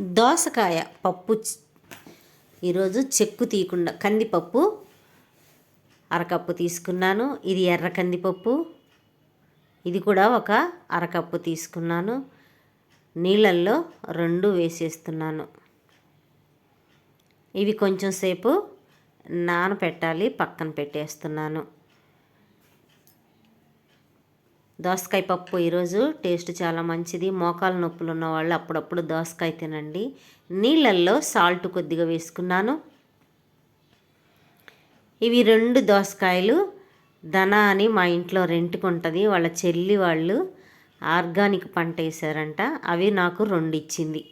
దోసకాయ పప్పు ఈరోజు చెక్కు తీయకుండా కందిపప్పు అరకప్పు తీసుకున్నాను. ఇది ఎర్ర కందిపప్పు. ఇది కూడా ఒక అరకప్పు తీసుకున్నాను. నీళ్ళల్లో రెండు వేసేస్తున్నాను. ఇవి కొంచెం సేపు నానపెట్టాలి పక్కన పెట్టేస్తున్నాను. దోసకాయ పప్పు ఈరోజు టేస్ట్ చాలా మంచిది. మోకాల నొప్పులు ఉన్న వాళ్ళు అప్పుడప్పుడు దోసకాయ తినండి. నీళ్ళల్లో సాల్ట్ కొద్దిగా వేసుకున్నాను. ఇవి రెండు దోసకాయలు. ధన అని మా ఇంట్లో రెంట్కి ఉంటుంది. వాళ్ళ చెల్లి వాళ్ళు ఆర్గానిక్ పంట వేసారంట అవి నాకు రెండు ఇచ్చింది.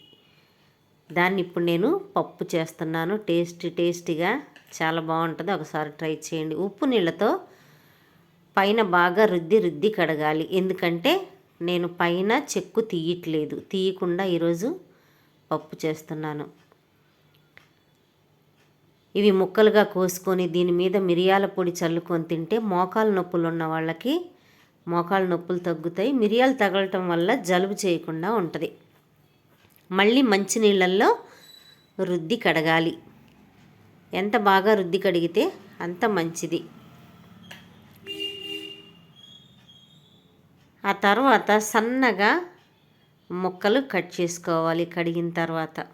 దాన్ని ఇప్పుడు నేను పప్పు చేస్తున్నాను. టేస్ట్ టేస్టీగా చాలా బాగుంటుంది. ఒకసారి ట్రై చేయండి. ఉప్పు నీళ్ళతో పైన బాగా రుద్ది రుద్ది కడగాలి. ఎందుకంటే నేను పైన చెక్కు తీయట్లేదు. తీయకుండా ఈరోజు పప్పు చేస్తున్నాను. ఇవి ముక్కలుగా కోసుకొని దీని మీద మిరియాల పొడి చల్లుకొని తింటే మోకాలు నొప్పులు ఉన్న వాళ్ళకి మోకాలు నొప్పులు తగ్గుతాయి. మిరియాలు తగలటం వల్ల జలుబు చేయకుండా ఉంటుంది. మళ్ళీ మంచినీళ్ళల్లో రుద్ది కడగాలి. ఎంత బాగా రుద్ది కడిగితే అంత మంచిది. ఆ తర్వాత సన్నగా ముక్కలు కట్ చేసుకోవాలి కడిగిన తర్వాత.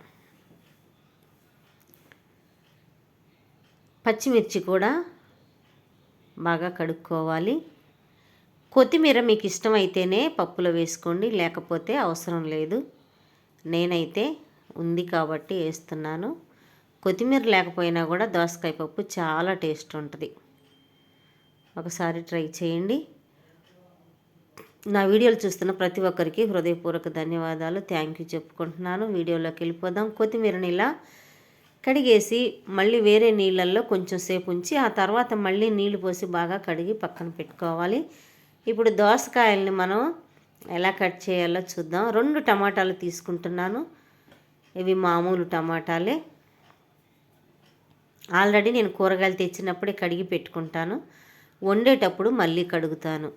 పచ్చిమిర్చి కూడా బాగా కడుక్కోవాలి. కొత్తిమీర మీకు ఇష్టమైతేనే పప్పులో వేసుకోండి లేకపోతే అవసరం లేదు. నేనైతే ఉంది కాబట్టి వేస్తున్నాను. కొత్తిమీర లేకపోయినా కూడా దోసకాయ పప్పు చాలా టేస్ట్ ఉంటుంది. ఒకసారి ట్రై చేయండి. నా వీడియోలు చూస్తున్న ప్రతి ఒక్కరికి హృదయపూర్వక ధన్యవాదాలు. థ్యాంక్ యూ చెప్పుకుంటున్నాను. వీడియోలోకి వెళ్ళిపోదాం. కొత్తిమీర నీళ్ళ కడిగేసి మళ్ళీ వేరే నీళ్ళల్లో కొంచెం సేపు ఉంచి ఆ తర్వాత మళ్ళీ నీళ్ళు పోసి బాగా కడిగి పక్కన పెట్టుకోవాలి. ఇప్పుడు దోసకాయల్ని మనం ఎలా కట్ చేయాలో చూద్దాం. రెండు టమాటాలు తీసుకుంటున్నాను. ఇవి మామూలు టమాటాలే. ఆల్రెడీ నేను కూరగాయలు తెచ్చినప్పుడే కడిగి పెట్టుకుంటాను. వండేటప్పుడు మళ్ళీ కడుగుతాను.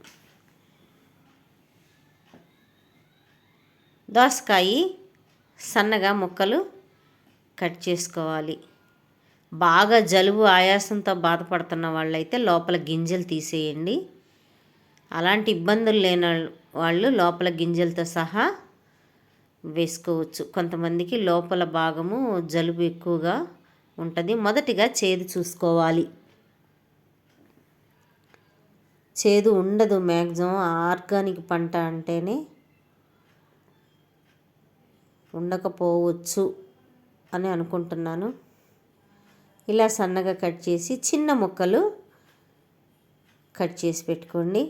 దోసకాయ సన్నగా ముక్కలు కట్ చేసుకోవాలి. బాగా జలుబు ఆయాసంతో బాధపడుతున్న వాళ్ళైతే లోపల గింజలు తీసేయండి. అలాంటి ఇబ్బందులు లేని వాళ్ళు లోపల గింజలతో సహా వేసుకోవచ్చు. కొంతమందికి లోపల భాగము జలుబు ఎక్కువగా ఉంటుంది. మొదటిగా చేదు చూసుకోవాలి. చేదు ఉండదు మ్యాక్సిమం. ఆర్గానిక్ పంట అంటేనే ఉండకపోవచ్చు అని అనుకుంటున్నాను. ఇలా సన్నగా కట్ చేసి చిన్న ముక్కలు కట్ చేసి పెట్టుకోండి.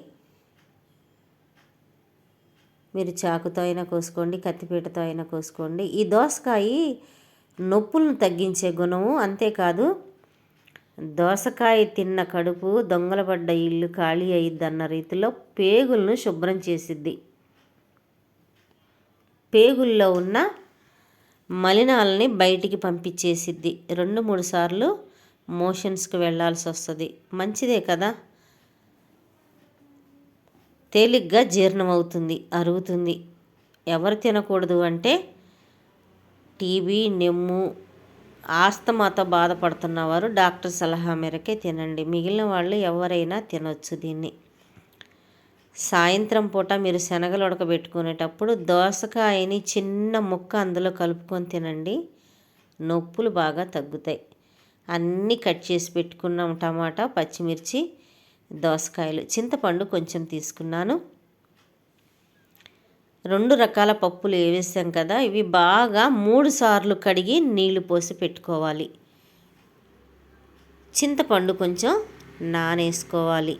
మీరు చాకుతో అయినా కోసుకోండి కత్తిపీటతో అయినా కోసుకోండి. ఈ దోసకాయ నొప్పులను తగ్గించే గుణము అంతేకాదు దోసకాయ తిన్న కడుపు దొంగలపడ్డ ఇల్లు ఖాళీ అయ్యిద్దన్న రీతిలో పేగులను శుభ్రం చేసిద్ది. పేగుల్లో ఉన్న మలినాలని బయటికి పంపించేసిద్ది. రెండు మూడు సార్లు మోషన్స్కి వెళ్ళాల్సి వస్తుంది. మంచిదే కదా? తేలిగ్గా జీర్ణం అవుతుంది అరుగుతుంది. ఎవరు తినకూడదు అంటే టీబీ నెమ్ము ఆస్తమాతో బాధపడుతున్న వారు డాక్టర్ సలహా మేరకే తినండి. మిగిలిన వాళ్ళు ఎవరైనా తినొచ్చు దీన్ని. సాయంత్రం పూట మీరు శనగలు ఉడకబెట్టుకునేటప్పుడు దోసకాయని చిన్న ముక్క అందులో కలుపుకొని తినండి. నొప్పులు బాగా తగ్గుతాయి. అన్నీ కట్ చేసి పెట్టుకున్నాం టమాటా పచ్చిమిర్చి దోసకాయలు. చింతపండు కొంచెం తీసుకున్నాను. రెండు రకాల పప్పులు వేసాం కదా ఇవి బాగా మూడు సార్లు కడిగి నీళ్ళు పోసి పెట్టుకోవాలి. చింతపండు కొంచెం నానేసుకోవాలి.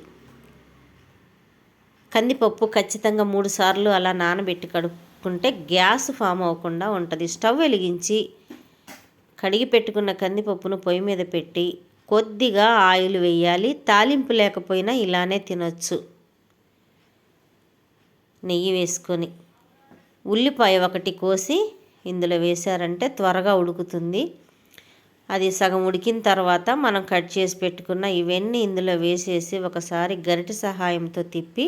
కందిపప్పు ఖచ్చితంగా మూడు సార్లు అలా నానబెట్టి కడుక్కుంటే గ్యాస్ ఫామ్ అవ్వకుండా ఉంటుంది. స్టవ్ వెలిగించి కడిగి పెట్టుకున్న కందిపప్పును పొయ్యి మీద పెట్టి కొద్దిగా ఆయిల్ వేయాలి. తాలింపు లేకపోయినా ఇలానే తినొచ్చు. నెయ్యి వేసుకొని ఉల్లిపాయ ఒకటి కోసి ఇందులో వేశారంటే త్వరగా ఉడుకుతుంది. అది సగం ఉడికిన తర్వాత మనం కట్ చేసి పెట్టుకున్న ఇవన్నీ ఇందులో వేసేసి ఒకసారి గరిటె సహాయంతో తిప్పి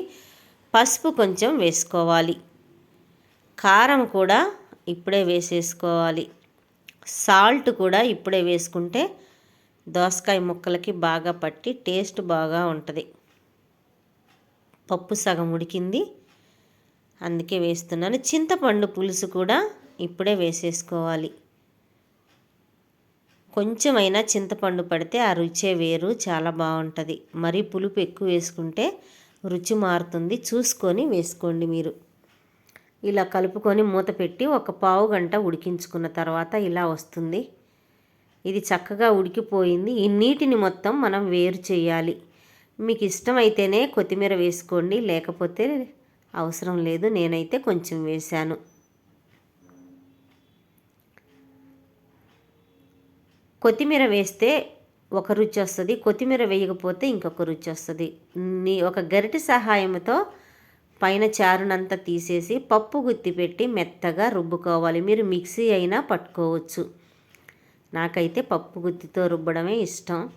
పసుపు కొంచెం వేసుకోవాలి. కారం కూడా ఇప్పుడే వేసేసుకోవాలి. సాల్ట్ కూడా ఇప్పుడే వేసుకుంటే దోసకాయ ముక్కలకి బాగా పట్టి టేస్ట్ బాగా ఉంటుంది. పప్పు సగం ఉడికింది. అందుకే వేస్తున్నాను. చింతపండు పులుసు కూడా ఇప్పుడే వేసేసుకోవాలి. కొంచెమైనా చింతపండు పడితే ఆ రుచే వేరు చాలా బాగుంటుంది. మరీ పులుపు ఎక్కువ వేసుకుంటే రుచి మారుతుంది. చూసుకొని వేసుకోండి మీరు. ఇలా కలుపుకొని మూత పెట్టి ఒక పావు గంట ఉడికించుకున్న తర్వాత ఇలా వస్తుంది. ఇది చక్కగా ఉడికిపోయింది. ఈ నీటిని మొత్తం మనం వేరు చేయాలి. మీకు ఇష్టమైతేనే కొత్తిమీర వేసుకోండి. లేకపోతే అవసరం లేదు. నేనైతే కొంచెం వేశాను. కొత్తిమీర వేస్తే ఒక రుచి వస్తుంది కొత్తిమీర వేయకపోతే ఇంకొక రుచి వస్తుంది. నీ ఒక గరిటె సహాయంతో పైన చారునంతా తీసేసి పప్పు గుత్తి పెట్టి మెత్తగా రుబ్బుకోవాలి. మీరు మిక్సీ అయినా పట్టుకోవచ్చు. నాకైతే పప్పు గుత్తితో రుబ్బడమే ఇష్టం.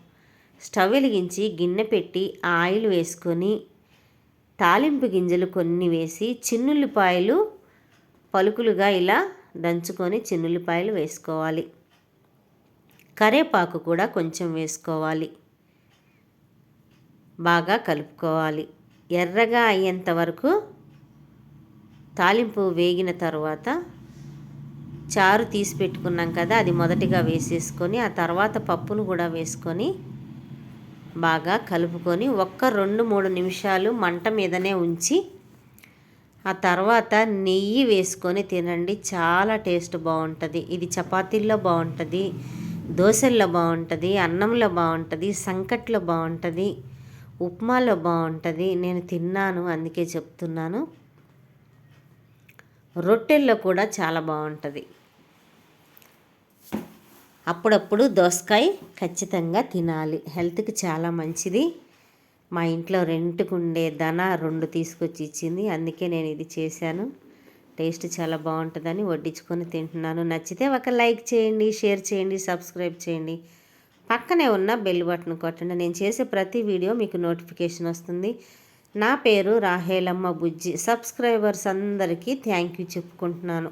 స్టవ్ వెలిగించి గిన్నె పెట్టి ఆయిల్ వేసుకొని తాలింపు గింజలు కొన్ని వేసి చిన్నుల్లిపాయలు పలుకులుగా ఇలా దంచుకొని చిన్నుల్లిపాయలు వేసుకోవాలి. కరేపాకు కూడా కొంచెం వేసుకోవాలి. బాగా కలుపుకోవాలి. ఎర్రగా అయ్యేంత వరకు తాలింపు వేగిన తర్వాత చారు తీసి పెట్టుకున్నాం కదా అది మొదటిగా వేసేసుకొని ఆ తర్వాత పప్పును కూడా వేసుకొని బాగా కలుపుకొని ఒక్క రెండు మూడు నిమిషాలు మంట మీదనే ఉంచి ఆ తర్వాత నెయ్యి వేసుకొని తినండి. చాలా టేస్ట్ బాగుంటుంది. ఇది చపాతీల్లో బాగుంటుంది. దోశల్లో బాగుంటుంది అన్నంలో బాగుంటుంది సంకట్లో బాగుంటుంది ఉప్మాలో బాగుంటుంది. నేను తిన్నాను అందుకే చెప్తున్నాను. రొట్టెల్లో కూడా చాలా బాగుంటుంది. అప్పుడప్పుడు దోసకాయ ఖచ్చితంగా తినాలి. హెల్త్కి చాలా మంచిది. మా ఇంట్లో రెంట్కు ఉండే ధన రెండు తీసుకొచ్చి ఇచ్చింది. అందుకే నేను ఇది చేశాను. టేస్ట్ చాలా బాగుంటుందని వడ్డించుకొని తింటున్నాను. నచ్చితే ఒక లైక్ చేయండి షేర్ చేయండి సబ్స్క్రైబ్ చేయండి. పక్కనే ఉన్న బెల్ బటన్ కొట్టండి. నేను చేసే ప్రతి వీడియో మీకు నోటిఫికేషన్ వస్తుంది. నా పేరు రాహేలమ్మ బుజ్జి. సబ్స్క్రైబర్స్ అందరికీ థ్యాంక్ యూ చెప్పుకుంటున్నాను.